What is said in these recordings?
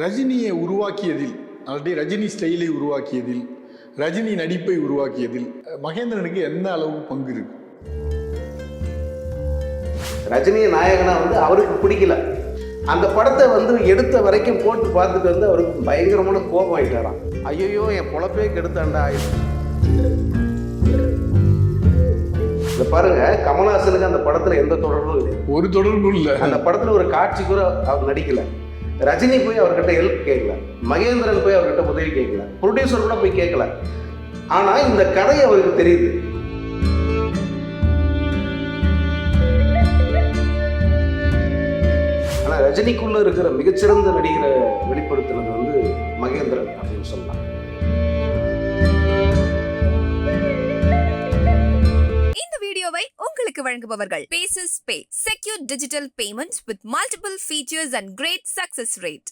ரஜினியை உருவாக்கியதில் ஆல்ரெடி ரஜினி ஸ்டைலை உருவாக்கியதில் ரஜினி நடிப்பை உருவாக்கியதில் மகேந்திரனுக்கு என்ன அளவு பங்கு இருக்கு? ரஜினியை நாயகனா வந்து அவருக்கு பிடிக்கல. அந்த படத்தை வந்து எடுத்த வரைக்கும் போட்டு பார்த்துட்டு வந்து அவருக்கு பயங்கரமான கோபம் ஆயிட்டாராம். ஐயோ என் பொழப்பே கெடுத்தாண்டா. இந்த பாருங்க கமல்ஹாசனுக்கு அந்த படத்துல எந்த தொடர்பும் இல்லை. ஒரு தொடர்பும் இல்லை. அந்த படத்துல ஒரு காட்சி கூட அவர் நடிக்கல. ரஜினி போய் அவர்கிட்ட ஹெல்ப் கேட்கல. மகேந்திரன் போய் அவர்கிட்ட உதவி கேட்கல. ப்ரொடியூசர் கூட போய் கேட்கல. ஆனால் இந்த கதை அவருக்கு தெரியுது. ஆனால் ரஜினிக்குள்ளே இருக்கிற மிகச்சிறந்த நடிகரை வெளிப்படுத்துனது வந்து மகேந்திரன் அப்படின்னு சொல்லலாம். உங்களுக்கு வழங்குபவர்கள். Bases pay secure digital payment with multiple features and great success rate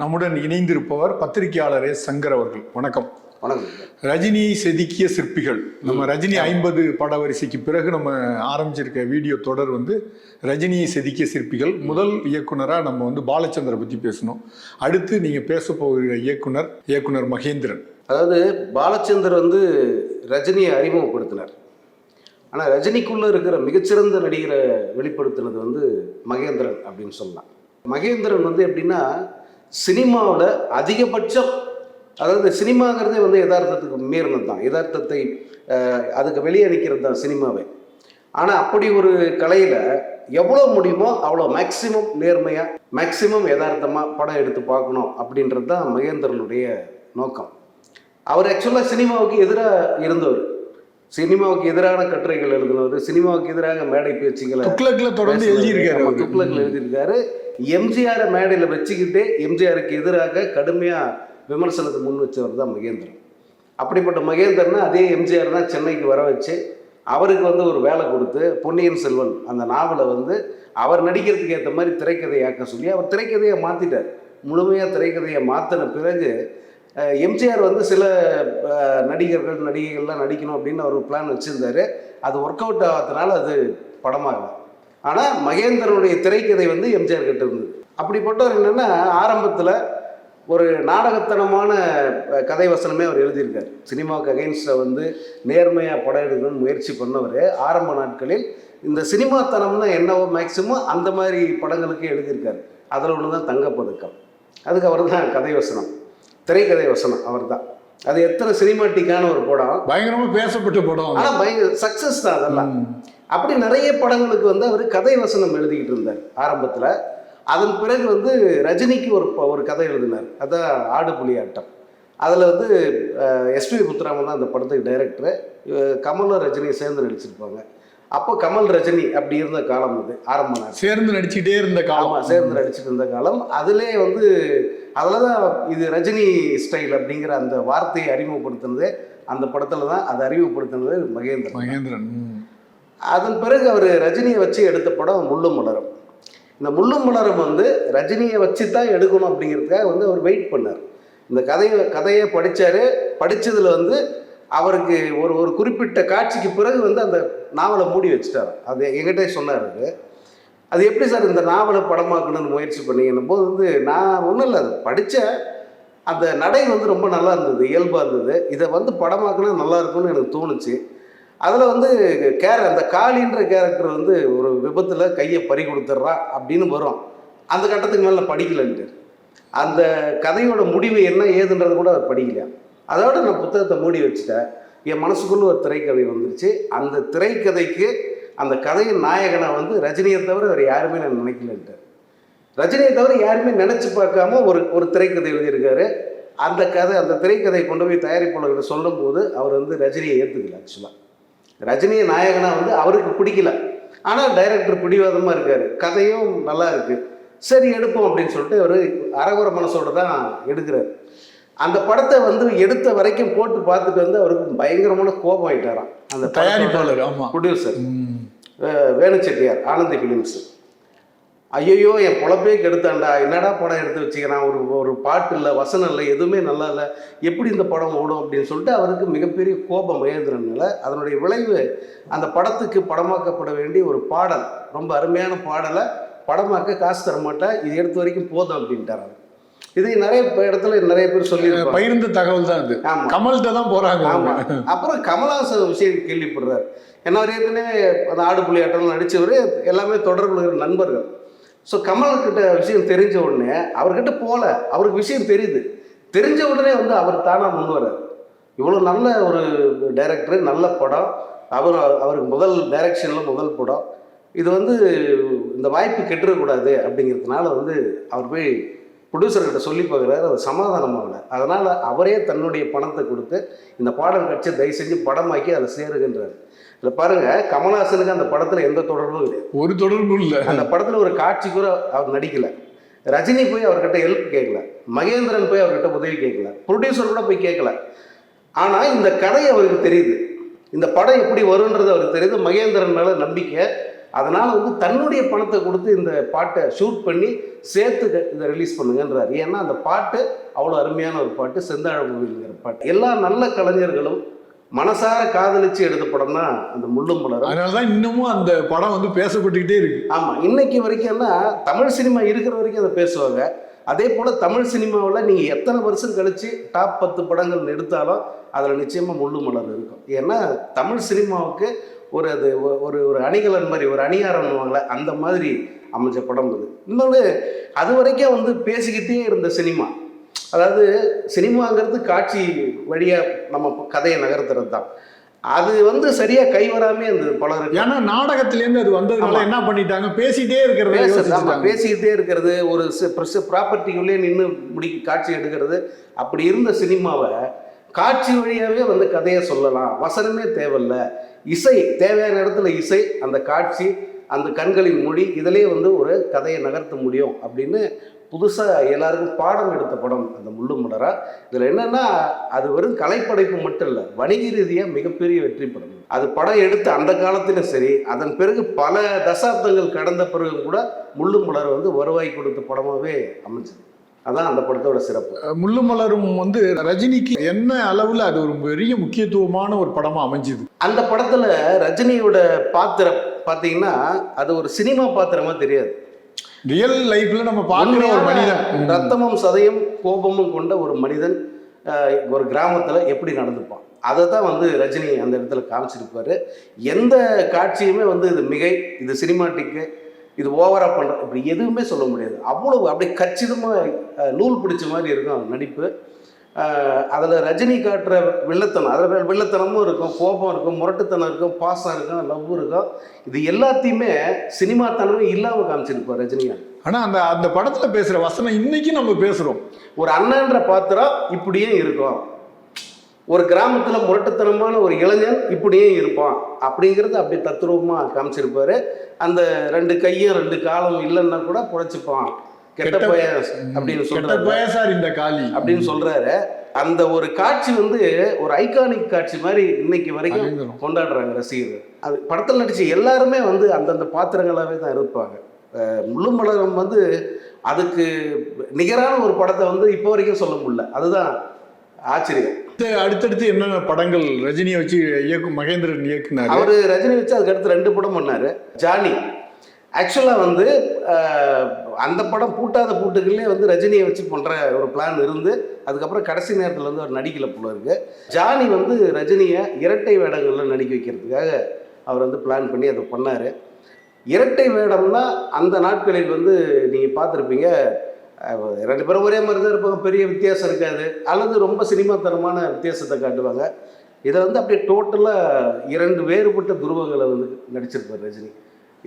நம்முடன் இணைந்திருப்பவர் பத்திரிகையாளர் எஸ் சங்கர் அவர்கள். வணக்கம். வணக்கம் ரஜினியை செதுக்கிய சிற்பிகள். நம்ம ரஜினி ஐம்பது பட வரிசைக்கு பிறகு நம்ம ஆரம்பிச்சிருக்க வீடியோ தொடர் வந்து ரஜினியை செதுக்கிய சிற்பிகள். முதல் இயக்குனராக நம்ம வந்து பாலச்சந்தரை பற்றி பேசணும். அடுத்து நீங்கள் பேச போகிற இயக்குனர் இயக்குனர் மகேந்திரன். அதாவது பாலச்சந்தர் வந்து ரஜினியை அறிமுகப்படுத்தினார். ஆனால் ரஜினிக்குள்ளே இருக்கிற மிகச்சிறந்த நடிகரை வெளிப்படுத்தினது வந்து மகேந்திரன் அப்படின்னு சொல்லலாம். மகேந்திரன் வந்து எப்படின்னா சினிமாவில் அதிகபட்சம் அதாவது சினிமாங்கிறதே வந்து யதார்த்தத்துக்கு மீறினது தான் யதார்த்தத்தை அதுக்கு வெளியே நிற்கிறது தான் சினிமாவே. ஆனால் அப்படி ஒரு கலையில் எவ்வளோ முடியுமோ அவ்வளோ மேக்சிமம் நேர்மையாக மேக்சிமம் யதார்த்தமாக படம் எடுத்து பார்க்கணும் அப்படின்றது தான் மகேந்திரனுடைய நோக்கம். அவர் ஆக்சுவலாக சினிமாவுக்கு எதிராக இருந்தவர். சினிமாவுக்கு எதிரான கட்டுரைகள் எழுதினவர் சினிமாவுக்கு எதிராக மேடை பேச்சுகளை துக்ளக்ல தொடர்ந்து எழுதியிருக்காரு. துக்ளக்ல எழுதியிருக்காரு. எம்ஜிஆரை மேடையில் வச்சுக்கிட்டே எம்ஜிஆருக்கு எதிராக கடுமையாக விமர்சனத்தை முன் வச்சவர் தான் மகேந்திரன். அப்படிப்பட்ட மகேந்திரனை அதே எம்ஜிஆர் தான் சென்னைக்கு வர வச்சு அவருக்கு வந்து ஒரு வேலை கொடுத்து பொன்னியின் செல்வன் அந்த நாவலை வந்து அவர் நடிக்கிறதுக்கு ஏற்ற மாதிரி திரைக்கதையாக்க சொல்லி அவர் திரைக்கதையை மாற்றிட்டார் முழுமையாக திரைக்கதையை மாற்றின பிறகு எம்ஜிஆர் வந்து சில நடிகர்கள் நடிகைகள்லாம் நடிக்கணும் அப்படின்னு அவர் பிளான் வச்சுருந்தாரு. அது ஒர்க் அவுட் ஆகாதனால அது படமாகல. ஆனால் மகேந்திரனுடைய திரைக்கதை வந்து எம்ஜிஆர் கிட்ட இருந்தது. அப்படிப்பட்டவர் என்னென்னா ஆரம்பத்தில் ஒரு நாடகத்தனமான கதை வசனமே அவர் எழுதியிருக்கார். சினிமாவுக்கு அகைன்ஸ்டாக வந்து நேர்மையாக படம் எடுக்கணும்னு முயற்சி பண்ணவர். ஆரம்ப நாட்களில் இந்த சினிமாத்தனம்னா என்னவோ மேக்சிமம் அந்த மாதிரி படங்களுக்கு எழுதியிருக்காரு. அதில் ஒன்று தான் தங்கப்பதக்கம். அதுக்கு அவர் தான் கதை வசனம். திரைக்கதை வசனம் அவர் தான் அது எத்தனை சினிமாட்டிக்கான ஒரு படம். பயங்கரமா பேசப்பட்ட படம் ஆனால் பயங்கர சக்ஸஸ் தான் அதெல்லாம். அப்படி நிறைய படங்களுக்கு வந்து அவர் கதை வசனம் எழுதிக்கிட்டு இருந்தார் ஆரம்பத்தில். அதன் பிறகு வந்து ரஜினிக்கு ஒரு ஒரு கதை எழுதினார். அதான் ஆடு புலி ஆட்டம். அதில் வந்து எஸ்பி முத்துராமன் தான் அந்த படத்துக்கு டைரக்டரு கமலும் ரஜினியும் சேர்ந்து நடிச்சிருப்பாங்க. அப்போ கமல் ரஜினி அப்படி இருந்த காலம் அது ஆரம்ப சேர்ந்து நடிச்சுக்கிட்டே இருந்த காலம். சேர்ந்து நடிச்சிட்டு இருந்த காலம். அதிலே வந்து அதில் தான் இது ரஜினி ஸ்டைல் அப்படிங்கிற அந்த வார்த்தையை அறிமுகப்படுத்தினது. அந்த படத்தில் தான் அதை அறிமுகப்படுத்தினது மகேந்திரன். மகேந்திரன். அதன் பிறகு அவர் ரஜினியை வச்சு எடுத்த படம் முள்ளும் மலரும். இந்த முள்ளும் மலரும் வந்து ரஜினியை வச்சு தான் எடுக்கணும் அப்படிங்கிறதுக்காக வந்து அவர் வெயிட் பண்ணார். இந்த கதையை கதையை படித்தார் படித்ததில் வந்து அவருக்கு ஒரு ஒரு குறிப்பிட்ட காட்சிக்கு பிறகு வந்து அந்த நாவலை மூடி வச்சுட்டார். அது எங்கிட்டே சொன்னார். அது எப்படி சார் இந்த நாவலை படமாக்கணும்னு முயற்சி பண்ணீங்கன்னும் போது வந்து நான் ஒன்றும் இல்லை அது படித்தேன் அந்த நடை வந்து ரொம்ப நல்லா இருந்தது இயல்பாக இருந்தது. இதை வந்து படமாக்கணும் நல்லா இருக்கும்னு எனக்கு தோணுச்சு. அதில் வந்து கேர அந்த காளின்ற கேரக்டர் வந்து ஒரு விபத்தில் கையை பறி கொடுத்துட்றான் அப்படின்னு வரும். அந்த கட்டத்துக்கு மேலே படிக்கலன்ட்டு படிக்கலைன்ட்டு. அந்த கதையோட முடிவு என்ன ஏதுன்றது கூட அவர் படிக்கல. அதோட நான் புத்தகத்தை மூடி வச்சுட்டேன். என் மனசுக்குள்ளே ஒரு திரைக்கதை வந்துருச்சு. அந்த திரைக்கதைக்கு அந்த கதையின் நாயகனை வந்து ரஜினியை தவிர வேறு யாருமே நான் நினைக்கலன்ட்டு ரஜினியை தவிர யாருமே நினச்சி பார்க்காம ஒரு ஒரு திரைக்கதை எழுதியிருக்காரு. அந்த கதை அந்த திரைக்கதையை கொண்டு போய் தயாரிப்பாளர்கிட்ட சொல்லும்போது அவர் வந்து ரஜினியை ஏற்றுக்கல ஆக்சுவலாக ரஜினியை நாயகனாக வந்து அவருக்கு பிடிக்கல. ஆனால் டைரக்டர் பிடிவாதமாக இருக்கார். கதையும் நல்லா இருக்குது சரி எடுப்போம் அப்படின்னு சொல்லிட்டு அவர் அரகுர மனசோடு தான் எடுக்கிறார். அந்த படத்தை வந்து எடுத்த வரைக்கும் போட்டு பார்த்துட்டு வந்து அவருக்கு பயங்கரமான கோபம் ஆயிட்டாராம் அந்த தயாரிப்பாளர் ஆமா. ப்ரொடியூசர். வேணு செட்டியார் ஆனந்தி ஃபிலிம்ஸ் ஐயோ என் பொழப்பே கெடுத்தாண்டா. என்னடா படம் எடுத்து வச்சுக்கிறான்? ஒரு ஒரு பாட்டு இல்லை வசனம் இல்லை எதுவுமே நல்லா இல்லை. எப்படி இந்த படம் ஓடும் அப்படின்னு சொல்லிட்டு அவருக்கு மிகப்பெரிய கோபம் மகேந்திரனால அதனுடைய விளைவு அந்த படத்துக்கு படமாக்கப்பட வேண்டிய ஒரு பாடல். ரொம்ப அருமையான பாடலை படமாக்க காசு தர மாட்டா இது எடுத்த வரைக்கும் போதும் அப்படின்ட்டாரு இது நிறைய இடத்துல நிறைய பேர் சொல்லி பகிர்ந்த தகவல் தான் இது கமல்கிட்ட தான் போறாங்க. அப்புறம் கமலஹாசன் விஷயம் கேள்விப்படுறாரு. ஏன்னா அவர் ஏற்கனவே அந்த ஆடு புலி ஆட்டம் நடிச்சவர் எல்லாமே இருக்கிற நண்பர்கள். ஸோ கமல்கிட்ட விஷயம் தெரிஞ்ச உடனே அவர்கிட்ட போல அவருக்கு விஷயம் தெரியுது. தெரிஞ்ச உடனே வந்து அவர் தானா முன் வர்றாரு. இவ்வளோ நல்ல ஒரு டைரக்டர் நல்ல படம். அவர் அவருக்கு முதல் டைரக்ஷனில் முதல் படம். இது வந்து இந்த வாய்ப்பு கெட்டுறக்கூடாது அப்படிங்கிறதுனால வந்து அவர் போய் ப்ரொடியூசர்கிட்ட சொல்லி பார்க்குறாரு அது சமாதானம் ஆகலை அதனால் அவரே தன்னுடைய பணத்தை கொடுத்து இந்த பாடல் கட்சி தயவு செஞ்சு படமாக்கி அதில் சேருகின்றார். இதில் பாருங்க கமல்ஹாசனுக்கு அந்த படத்தில் எந்த தொடர்பும் கிடையாது. ஒரு தொடர்பும் இல்ல. அந்த படத்தில் ஒரு காட்சி கூட அவர் நடிக்கல. ரஜினி போய் அவர்கிட்ட ஹெல்ப் கேட்கல. மகேந்திரன் போய் அவர்கிட்ட உதவி கேட்கல. ப்ரொடியூசர் கூட போய் கேட்கல. ஆனால் இந்த கதை அவருக்கு தெரியுது. இந்த படம் எப்படி வரும்ன்றது அவருக்கு தெரியுது. மகேந்திரன் மேலே நம்பிக்கை அதனால் வந்து தன்னுடைய பணத்தை கொடுத்து இந்த பாட்டை ஷூட் பண்ணி சேர்த்து இதை ரிலீஸ் பண்ணுங்கன்றார். ஏன்னா அந்த பாட்டு அவ்வளோ அருமையான ஒரு பாட்டு. செந்தாழ கோவிலுங்கிற பாட்டு. எல்லா நல்ல கலைஞர்களும் மனசார காதலிச்சு எடுத்த படம் தான் அந்த முள்ளும் மலரும். அதனாலதான் இன்னமும் அந்த படம் வந்து பேசப்பட்டுக்கிட்டே இருக்கு. ஆமாம் இன்னைக்கு வரைக்கும்னா தமிழ் சினிமா இருக்கிற வரைக்கும் அதை பேசுவாங்க. அதே போல் தமிழ் சினிமாவில் நீங்கள் எத்தனை வருஷம் கழித்து டாப் பத்து படங்கள் எடுத்தாலும் அதில் நிச்சயமாக முள்ளு மலர் இருக்கும். ஏன்னா தமிழ் சினிமாவுக்கு ஒரு அது ஒரு ஒரு அணிகலன் மாதிரி ஒரு அணியாரம்னுவாங்களே அந்த மாதிரி அமைஞ்ச படம் இது இன்னொன்று அது வரைக்கும் வந்து பேசிக்கிட்டே இருந்த சினிமா. அதாவது சினிமாங்கிறது காட்சி வழியாக நம்ம கதையை நகர்த்துறது தான். அது வந்து சரியாக கைவராமே அந்த பலருக்கு ஏன்னா நாடகத்துல இருந்து அது வந்ததுனால. என்ன பண்ணிட்டாங்க? பேசிட்டே இருக்கிறத. பேசிக்கிட்டே இருக்கிறது ஒரு ப்ராப்பர்ட்டிக்குள்ளே நின்று முடி காட்சி எடுக்கிறது அப்படி இருந்த சினிமாவை காட்சி வழியாவே வந்து கதையை சொல்லலாம். வசனமே தேவையில்ல. இசை தேவையான இடத்துல இசை அந்த காட்சி அந்த கண்களின் மொழி இதிலே வந்து ஒரு கதையை நகர்த்த முடியும் அப்படின்னு புதுசாக எல்லாருக்கும் பாடம் எடுத்த படம் அந்த முள்ளு மலரா. இதில் என்னன்னா அது வெறும் கலைப்படைப்பு மட்டும் இல்லை வணிக ரீதியாக மிகப்பெரிய வெற்றி படம். அது படம் எடுத்த அந்த காலத்திலும் சரி அதன் பிறகு பல தசாப்தங்கள் கடந்த பிறகு கூட முள்ளு மலர் வந்து வருவாய் கொடுத்த படமாகவே அமைஞ்சது. அதான் அந்த படத்தோட சிறப்பு. முள்ளு மலரும் வந்து ரஜினிக்கு என்ன அளவுல அது ஒரு பெரிய முக்கியத்துவமான ஒரு படமா அமைஞ்சுது? அந்த படத்தில் ரஜினியோட பாத்திரம் பார்த்தீங்கன்னா அது ஒரு சினிமா பாத்திரமா தெரியாது. ரியல் லைஃப்ல நம்ம பார்க்கிற ஒரு மனிதன். ரத்தமும் சதையும் கோபமும் கொண்ட ஒரு மனிதன் ஒரு கிராமத்தில் எப்படி நடந்துப்பான்? அதை தான் வந்து ரஜினி அந்த இடத்துல காமிச்சிருப்பாரு. எந்த காட்சியுமே வந்து இது மிகை இது சினிமாட்டிக்கு இது ஓவரா பண்ற இப்படி எதுவுமே சொல்ல முடியாது. அவ்வளவு அப்படியே கச்சிதமாக நூல் பிடிச்ச மாதிரி இருக்கும் அந்த நடிப்பு. அதில் ரஜினி காட்டுற வில்லத்தனம் அதில் வில்லத்தனமும் இருக்கும் கோபம் இருக்கும் முரட்டுத்தனம் இருக்கும் பாசம் இருக்கும் லவ் இருக்கும். இது எல்லாத்தையுமே சினிமாத்தனமே இல்லாமல் காமிச்சிருப்பார் ரஜினிகாந்த் ஆனா அந்த அந்த படத்துல பேசுற வசனம் இன்னைக்கு நம்ம பேசுறோம். ஒரு அண்ணன்ற பாத்திரம் இப்படியே இருக்கும். ஒரு கிராமத்தில் முரட்டுத்தனமான ஒரு இளைஞன் இப்படியே இருப்பான். அப்படிங்கிறது அப்படி தத்ரூபமாக காமிச்சிருப்பாரு. அந்த ரெண்டு கையும் ரெண்டு காலும் இல்லைன்னா கூட புழைச்சிப்பான் கெட்ட பையன் அப்படின்னு சொல்றாரு. பயசார் இந்த காலி அப்படின்னு சொல்றாரு. அந்த ஒரு காட்சி வந்து ஒரு ஐகானிக் காட்சி மாதிரி இன்னைக்கு வரைக்கும். கொண்டாடுறாங்க ரசிகர்கள். அது படத்தில் நடிச்ச எல்லாருமே வந்து அந்தந்த பாத்திரங்களாகவே தான் இருப்பாங்க. அஹ் முள்ளு மலரம் வந்து அதுக்கு நிகரான ஒரு படத்தை வந்து இப்போ வரைக்கும் சொல்ல முடியல. அதுதான் ஆச்சரியம். அடுத்தடுத்து என்னென்ன படங்கள் ரஜினியை வச்சு இயக்கும் மகேந்திரன் இயக்குனார்? அவர் ரஜினி வச்சு அதுக்கு அடுத்து ரெண்டு படம் பண்ணாரு. ஜானி. ஆக்சுவலாக வந்து அந்த படம் பூட்டாத பூட்டுகள்லேயே வந்து ரஜினியை வச்சு பண்ணுற ஒரு பிளான் இருந்து அதுக்கப்புறம் கடைசி நேரத்தில் வந்து அவர் நடிக்கல போல இருக்கு. ஜானி வந்து ரஜினியை இரட்டை வேடங்களில் நடிக்க வைக்கிறதுக்காக அவர் வந்து பிளான் பண்ணி அதை பண்ணார். இரட்டை வேடம்னா அந்த நாட்களில் வந்து நீங்கள் பார்த்துருப்பீங்க ரெண்டு பேரும் ஒரே மாதிரி தான் இருப்பாங்க. பெரிய வித்தியாசம் இருக்காது. அல்லது ரொம்ப சினிமாத்தனமான வித்தியாசத்தை காட்டுவாங்க. இதை வந்து அப்படியே டோட்டலாக இரண்டு வேறுபட்ட துருவங்களை வந்து நடிச்சிருப்பார் ரஜினி.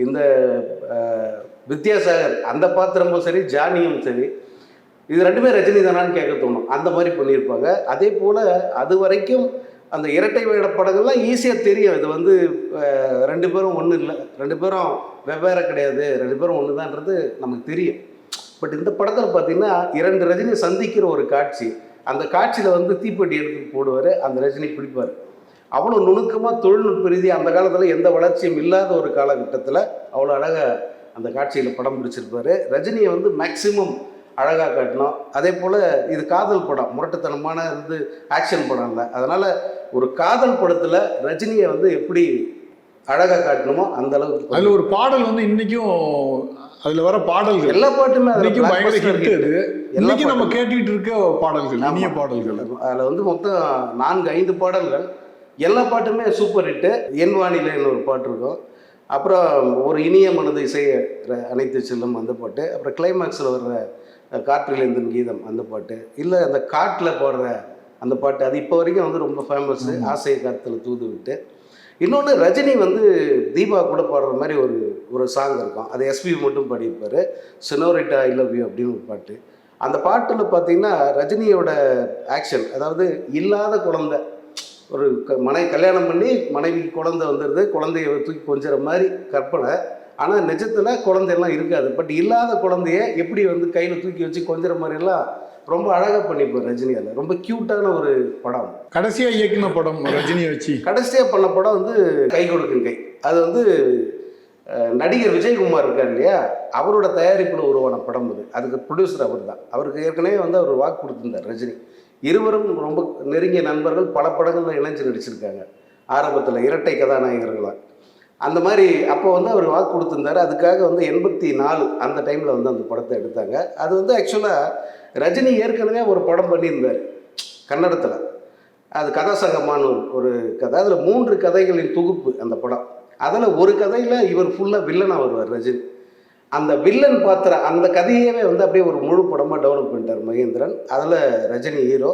இந்த வித்யாசாகர் அந்த பாத்திரமும் சரி ஜானியும் சரி இது ரெண்டுமே ரஜினி தானான்னு கேட்க தோணும். அந்த மாதிரி பண்ணியிருப்பாங்க. அதே போல் அது வரைக்கும் அந்த இரட்டை வேட படங்கள்லாம் ஈஸியாக தெரியும். இது வந்து ரெண்டு பேரும் ஒன்றும் இல்லை. ரெண்டு பேரும் வெவ்வேறு கிடையாது. ரெண்டு பேரும் ஒன்று தான்றது நமக்கு தெரியும். பட் இந்த படத்தில் பார்த்தீங்கன்னா இரண்டு ரஜினி சந்திக்கிற ஒரு காட்சி. அந்த காட்சியில் வந்து தீப்பெட்டி எடுத்து போடுவார் அந்த ரஜினி பிடிப்பார். அவ்வளோ நுணுக்கமாக தொழில்நுட்ப ரீதியாக அந்த காலத்தில் எந்த வளர்ச்சியும் இல்லாத ஒரு காலகட்டத்தில் அவ்வளோ அழகாக அந்த காட்சியில் படம் பிடிச்சிருப்பாரு. ரஜினியை வந்து மேக்சிமம் அழகாக காட்டணும். அதே போல் இது காதல் படம் முரட்டுத்தனமான இது ஆக்ஷன் படம் இல்லை. அதனால் ஒரு காதல் படத்தில் ரஜினியை வந்து எப்படி அழகாக காட்டணுமோ அந்த அளவுக்கு அதில் ஒரு பாடல் வந்து இன்றைக்கும் அதுல வர பாடல்கள். எல்லா பாட்டுமே அதுல இன்னைக்கும் பயங்கர ஹிட். அது இன்னைக்கு நம்ம. கேட்டுட்டு இருக்க பாடல்கள் இனிய. பாடல்கள். அதில் வந்து மொத்தம் நான்கு ஐந்து பாடல்கள். எல்லா பாட்டுமே சூப்பர் ஹிட்டு என் வானிலைன்னு ஒரு பாட்டு இருக்கும். அப்புறம் ஒரு இனிய மனதை ர- அனைத்து செல்லும் அந்த பாட்டு. அப்புறம் கிளைமேக்ஸில் வர்ற காற்றிலேந்தன் கீதம் அந்த பாட்டு. இல்லை அந்த காட்டில் போடுற அந்த பாட்டு. அது இப்போ வரைக்கும் வந்து ரொம்ப ஃபேமஸ்ஸு ஆசையை காத்தில் தூது விட்டு. இன்னொன்று ரஜினி வந்து தீபா கூட பாடுற மாதிரி ஒரு ஒரு சாங் இருக்கும். அது எஸ்பி மட்டும் பாடியிருப்பார். சினோரிட்டா ஐ லவ் யூ அப்படின்னு ஒரு பாட்டு. அந்த பாட்டில் பார்த்தீங்கன்னா ரஜினியோட ஆக்ஷன் அதாவது இல்லாத குழந்தை. ஒரு க- மனை கல்யாணம் பண்ணி மனைவிக்கு குழந்தை வந்துடுது குழந்தைய தூக்கி கொஞ்சிற மாதிரி கற்பனை. ஆனால் நிஜத்தில் குழந்தையெல்லாம் இருக்காது. பட் இல்லாத குழந்தைய எப்படி வந்து கையில் தூக்கி வச்சு கொஞ்சிற மாதிரிலாம் ரொம்ப அழகாக பண்ணியிருப்பார் ரஜினி அதில். ரொம்ப க்யூட்டான ஒரு படம். கடைசியா இயக்குன படம் ரஜினியை வச்சு. கடைசியாக பண்ண படம் வந்து கை கொடுக்கும் கை. அது வந்து நடிகர் விஜயகுமார் இருக்கார் இல்லையா? அவரோட தயாரிப்பில் உருவான படம் அது அதுக்கு ப்ரொடியூசர் அவர் தான். அவருக்கு ஏற்கனவே வந்து அவர் வாக்கு கொடுத்துருந்தார் ரஜினி. இருவரும் ரொம்ப நெருங்கிய நண்பர்கள். பல படங்களில் இணைஞ்சு நடிச்சிருக்காங்க. ஆரம்பத்தில் இரட்டை கதாநாயகர்களாக அந்த மாதிரி அப்போ வந்து அவர் வாக்கு கொடுத்துருந்தார். அதுக்காக வந்து எண்பத்தி நாலு அந்த டைமில் வந்து அந்த படத்தை எடுத்தாங்க. அது வந்து ஆக்சுவலாக ரஜினி ஏற்கனவே ஒரு படம் பண்ணியிருந்தார் கன்னடத்தில். அது கதாசங்கமான ஒரு கதை. அதில் மூன்று கதைகளின் தொகுப்பு அந்த படம். அதில் ஒரு கதையில் இவர் ஃபுல்லாக வில்லனாக வருவார் ரஜினி. அந்த வில்லன் பாத்திர அந்த கதையவே வந்து அப்படியே ஒரு முழு படமாக டெவலப் பண்ணிட்டார் மகேந்திரன். அதில் ரஜினி ஹீரோ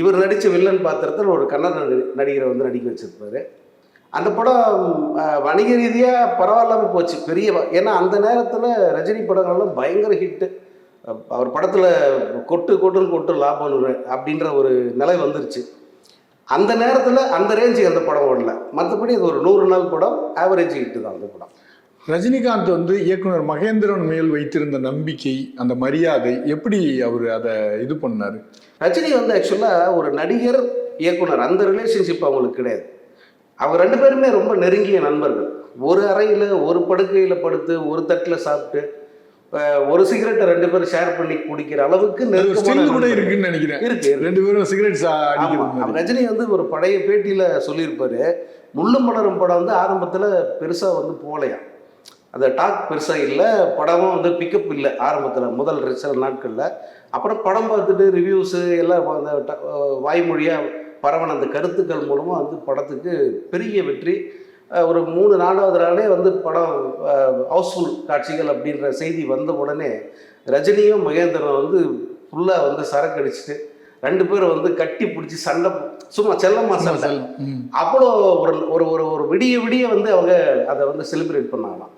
இவர் நடித்த வில்லன் பாத்திரத்தில் ஒரு கன்னட நடிகரை வந்து நடிக்க வச்சுருப்பாரு. அந்த படம் வணிக ரீதியாக பரவாயில்லாமல் போச்சு. பெரிய ஏன்னா அந்த நேரத்தில் ரஜினி படங்கள்லாம் பயங்கர ஹிட்டு அவர் படத்தில் கொட்டு கொட்டுன்னு கொட்டு லாபம் அப்படின்ற ஒரு நிலை வந்துருச்சு. அந்த நேரத்தில் அந்த ரேஞ்சுக்கு அந்த படம் ஓடல. மற்றபடி அது ஒரு நூறு நாள் படம் ஆவரேஜ் ஹிட்டு தான் அந்த படம். ரஜினிகாந்த் வந்து இயக்குனர் மகேந்திரன் மேல் வைத்திருந்த நம்பிக்கை அந்த மரியாதை எப்படி அவர் அதை இது பண்ணாரு? ரஜினி வந்து ஆக்சுவலாக ஒரு நடிகர் இயக்குனர். அந்த ரிலேஷன்ஷிப் அவங்களுக்கு கிடையாது. அவங்க ரெண்டு பேருமே ரொம்ப நெருங்கிய நண்பர்கள். ஒரு அறையில் ஒரு படுக்கையில் படுத்து ஒரு தட்டில் சாப்பிட்டு ஒரு சிகரெட்டை ரெண்டு பேரும் ஷேர் பண்ணி குடிக்கிற அளவுக்கு நெருக்கமான கூட. இருக்குன்னு நினைக்கிறேன். இருக்கு. ரெண்டு பேரும் சிகரெட் ரஜினி வந்து ஒரு பழைய பேட்டியில் சொல்லியிருப்பாரு முள்ளும் மலரும் படம் வந்து ஆரம்பத்தில் பெருசாக வந்து போகலையாம் அந்த டாக் பெருசாக இல்லை படமும் வந்து பிக்கப் இல்லை ஆரம்பத்தில் முதல் சில நாட்களில். அப்புறம் படம் பார்த்துட்டு ரிவ்யூஸு எல்லாம் அந்த வாய்மொழியாக பரவன அந்த கருத்துக்கள் மூலமாக வந்து படத்துக்கு பெரிய வெற்றி ஒரு மூணு நாலாவது நாளே வந்து படம் ஹவுஸ்ஃபுல் காட்சிகள் அப்படின்ற செய்தி வந்த உடனே ரஜினியும் மகேந்திரன் வந்து ஃபுல்லாக வந்து சரக்கு அடிச்சுட்டு ரெண்டு பேரும் வந்து கட்டி பிடிச்சி சண்டை சும்மா செல்லமா சண்டை. அவ்வளோ ஒரு ஒரு ஒரு ஒரு விடிய விடிய வந்து அவங்க அதை வந்து செலிப்ரேட் பண்ணாங்களாம்.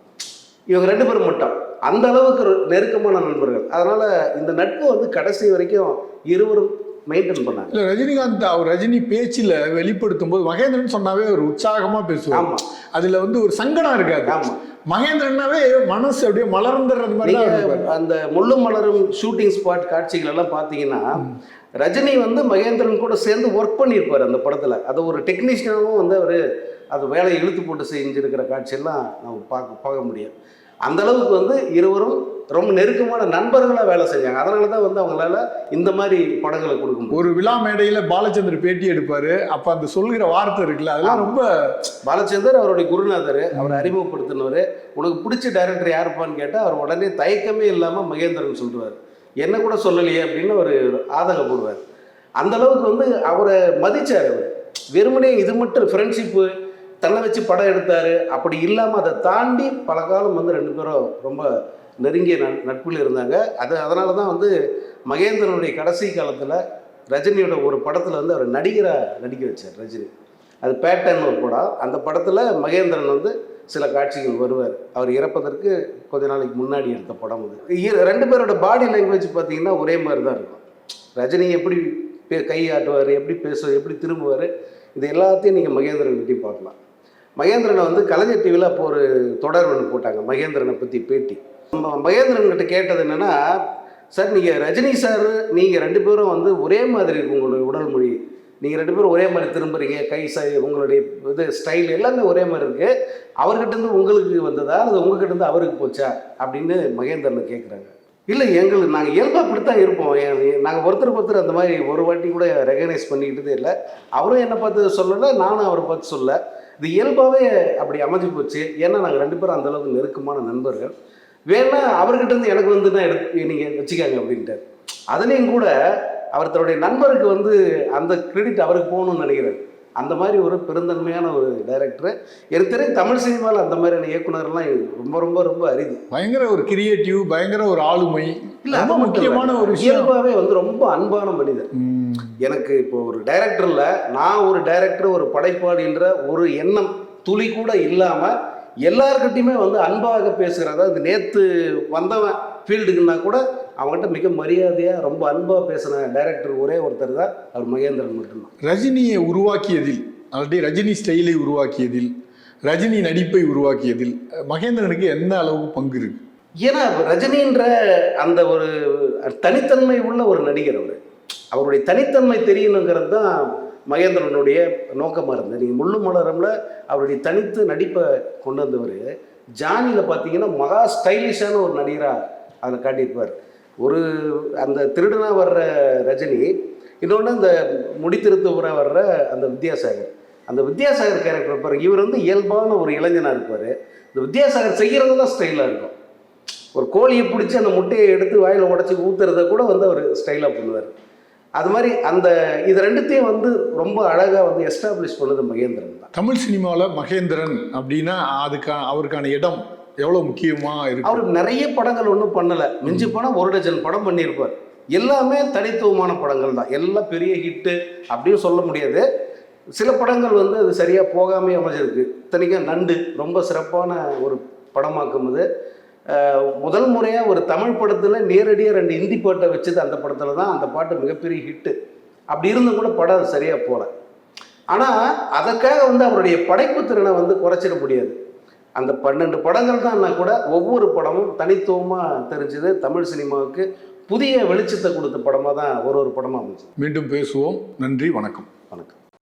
இவங்க ரெண்டு பேரும் மட்டும். அந்த அளவுக்கு நெருக்கமான நண்பர்கள். அதனால இந்த நட்பு வந்து கடைசி வரைக்கும் இருவரும் மெயின்டைன் பண்ணாங்க. இல்ல ரஜினிகாந்த் அவர் ரஜினி பேச்சில் வெளிப்படுத்தும் போது மகேந்திரன் சொன்னாவே ஒரு உற்சாகமா பேசுவார். ஆமா. அதுல வந்து ஒரு சங்கடம் இருக்காது. ஆமா. மகேந்திரன்னாவே மனசு அப்படியே மலர்ந்துறது மாதிரி. அந்த முள்ளும் மலரும் ஷூட்டிங் ஸ்பாட் காட்சிகள் எல்லாம் பார்த்தீங்கன்னா ரஜினி வந்து மகேந்திரன் கூட சேர்ந்து ஒர்க் பண்ணியிருப்பார் அந்த படத்துல. அது ஒரு டெக்னீஷியனாகவும் வந்து அவர் அது வேலையை இழுத்து போட்டு செஞ்சிருக்கிற காட்சியெல்லாம் நம்ம பார்க்க பார்க்க முடியும். அந்த அளவுக்கு வந்து இருவரும் ரொம்ப நெருக்கமான நண்பர்களாக வேலை செஞ்சாங்க. அதனால தான் வந்து அவங்களால இந்த மாதிரி படங்களை கொடுக்க முடியும். ஒரு விழா மேடையில பாலச்சந்தர் பேட்டி எடுப்பாரு. அப்ப அந்த சொல்கிற வார்த்தை இருக்குல்ல அதெல்லாம். ரொம்ப பாலச்சந்தர் அவருடைய குருநாதர் அவரை அறிமுகப்படுத்தினவர். உனக்கு பிடிச்ச டைரக்டர் யாருப்பான்னு கேட்டால் அவர் உடனே தயக்கமே இல்லாமல் மகேந்திரன் சொல்லுவார் என்ன கூட சொல்லலையே அப்படின்னு ஒரு ஆதங்கப்படுவார் அந்த அளவுக்கு வந்து அவரை மதிச்சார் அவர். வெறுமனே இது மட்டும் ஃப்ரெண்ட்ஷிப்பு தன்னை வச்சு படம் எடுத்தார். அப்படி இல்லாமல் அதை தாண்டி பல காலம் வந்து ரெண்டு பேரும் ரொம்ப நெருங்கிய நட் நட்பில் இருந்தாங்க. அது அதனால தான் வந்து மகேந்திரனுடைய கடைசி காலத்தில் ரஜினியோட ஒரு படத்தில் வந்து அவர் நடிகராக நடிக்க வச்சார் ரஜினி. அது பேட்டன் ஒரு படம். அந்த படத்தில் மகேந்திரன் வந்து சில காட்சிகள் வருவார். அவர் இறப்பதற்கு கொஞ்ச நாளைக்கு முன்னாடி எடுத்த படம் அது. இ- ரெண்டு பேரோட பாடி லாங்குவேஜ் பார்த்தீங்கன்னா ஒரே மாதிரி தான் இருக்கும். ரஜினி எப்படி பே- கை ஆட்டுவார் எப்படி பேசுவார் எப்படி திரும்புவார் இது எல்லாத்தையும் நீங்கள் மகேந்திரன் கிட்டே பார்க்கலாம். மகேந்திரனை வந்து கலைஞர் டிவியில் அப்போ ஒரு தொடர் ஒன்று போட்டாங்க மகேந்திரனை பற்றி பேட்டி. நம்ம மகேந்திரன் கிட்ட கேட்டது என்னென்னா சார் நீங்கள் ரஜினி சார் நீங்கள் ரெண்டு பேரும் வந்து ஒரே மாதிரி இருக்கு உங்களுடைய உடல் மொழி. நீங்கள் ரெண்டு பேரும் ஒரே மாதிரி திரும்புறீங்க கை சை உங்களுடைய இது ஸ்டைல் எல்லாமே ஒரே மாதிரி இருக்குது அவர்கிட்ட இருந்து உங்களுக்கு வந்ததா? அல்லது உங்ககிட்ட இருந்து அவருக்கு போச்சா? அப்படின்னு மகேந்திரனை கேட்குறாங்க இல்லை எங்களுக்கு நாங்கள் இயல்பாக இப்படி தான் இருப்போம் நாங்கள் ஒருத்தருக்கு ஒருத்தர் அந்த மாதிரி ஒரு வாட்டி கூட ரெகனைஸ் பண்ணிக்கிட்டதே இல்லை. அவரும் என்னை பார்த்து சொல்லலை நானும் அவரை பார்த்து சொல்லலை. இது இயல்பாகவே அப்படி அமைஞ்சு போச்சு. ஏன்னா நாங்கள் ரெண்டு பேரும் அந்த அளவுக்கு நெருக்கமான நண்பர்கள். வேணா அவர்கிட்ட இருந்து எனக்கு வந்து தான் எடுத்து நீங்கள் வச்சுக்காங்க அப்படின்ட்டார். அதுலேயும் கூட அவர் தன்னுடைய நண்பருக்கு வந்து அந்த கிரெடிட் அவருக்கு போகணும்னு நினைக்கிறார் அந்த மாதிரி ஒரு பெருந்தன்மையான ஒரு டைரக்டர் எனக்கு தெரியும் தமிழ் சினிமாவில் அந்த மாதிரியான இயக்குனர்லாம் ரொம்ப ரொம்ப ரொம்ப அரிது. பயங்கர ஒரு கிரியேட்டிவ் பயங்கர ஒரு ஆளுமை. இல்ல ரொம்ப முக்கியமான ஒரு இயல்பாகவே வந்து ரொம்ப அன்பான மனிதர். எனக்கு இப்போ ஒரு டைரக்டரில் நான் ஒரு டைரக்டர் ஒரு படைப்பாளின்ற ஒரு எண்ணம் துளி கூட இல்லாமல் எல்லார்கிட்டையுமே வந்து அன்பாக பேசுகிறதா இது நேற்று வந்தவன் ஃபீல்டுக்குன்னா கூட அவங்ககிட்ட மிக மரியாதையாக ரொம்ப அன்பாக பேசின டைரக்டர் ஒரே ஒருத்தர் தான் அவர் மகேந்திரன் மட்டும்தான். ரஜினியை உருவாக்கியதில் ஆல்ரெடி ரஜினி ஸ்டைலை உருவாக்கியதில் ரஜினி நடிப்பை உருவாக்கியதில் மகேந்திரனுக்கு எந்த அளவுக்கு பங்கு இருக்கு? ஏன்னா ரஜினின்ற அந்த ஒரு தனித்தன்மை உள்ள ஒரு நடிகர் அவர். அவருடைய தனித்தன்மை தெரியணுங்கிறது தான் மகேந்திரனுடைய நோக்கமாக இருந்தது. நீங்கள் முள்ளு மலரமில் அவருடைய தனித்து நடிப்பை கொண்டு வந்தவர் ஜானியில் பார்த்தீங்கன்னா மகா ஸ்டைலிஷான ஒரு நடிகராக அதில் காட்டியிருப்பார். ஒரு அந்த திருடனாக வர்ற ரஜினி இன்னொன்று இந்த முடித்திருத்தவராக வர்ற அந்த வித்யாசாகர். அந்த வித்யாசாகர் கேரக்டர் பாருங்க இவர் வந்து இயல்பான ஒரு இளைஞனாக இருப்பார். இந்த வித்யாசாகர் செய்கிறது தான் ஸ்டைலாக இருக்கும். ஒரு கோழியை பிடிச்சி அந்த முட்டையை எடுத்து வாயில் உடச்சி ஊற்றுறத கூட வந்து அவர் ஸ்டைலாக பண்ணுவார். அது மாதிரி அந்த இது ரெண்டுத்தையும் வந்து ரொம்ப அழகாக வந்து எஸ்டாப்ளிஷ் பண்ணது மகேந்திரன் தான். தமிழ் சினிமாவில் மகேந்திரன் அப்படின்னா அதுக்கா அவருக்கான இடம் எவ்வளோ முக்கியமாக இருக்கு? அவர் நிறைய படங்கள் ஒன்றும் பண்ணலை. மிஞ்சி போனால் ஒரு டஜன் படம் பண்ணியிருப்பார். எல்லாமே தனித்துவமான படங்கள் தான். எல்லாம் பெரிய ஹிட்டு அப்படின்னு சொல்ல முடியாது. சில படங்கள் வந்து அது சரியாக போகாமே அமைஞ்சிருக்கு. இத்தனைக்கும் நண்டு ரொம்ப சிறப்பான ஒரு படமாக்கும் அது. முதல் முறையாக ஒரு தமிழ் படத்தில் நேரடியாக ரெண்டு ஹிந்தி பாட்டை வச்சது அந்த படத்தில் தான் அந்த பாட்டு மிகப்பெரிய ஹிட்டு அப்படி இருந்தும் கூட படம் சரியாக போகல. ஆனால் அதற்காக வந்து அவருடைய படைப்பு திறனை வந்து குறைச்சிட முடியாது. அந்த பன்னெண்டு படங்கள் தான்னா கூட ஒவ்வொரு படமும் தனித்துவமாக தெரிஞ்சது தமிழ் சினிமாவுக்கு புதிய வெளிச்சத்தை கொடுத்த படமாக தான் ஒரு ஒரு படமாக அமைஞ்சது. மீண்டும் பேசுவோம். நன்றி வணக்கம். வணக்கம்.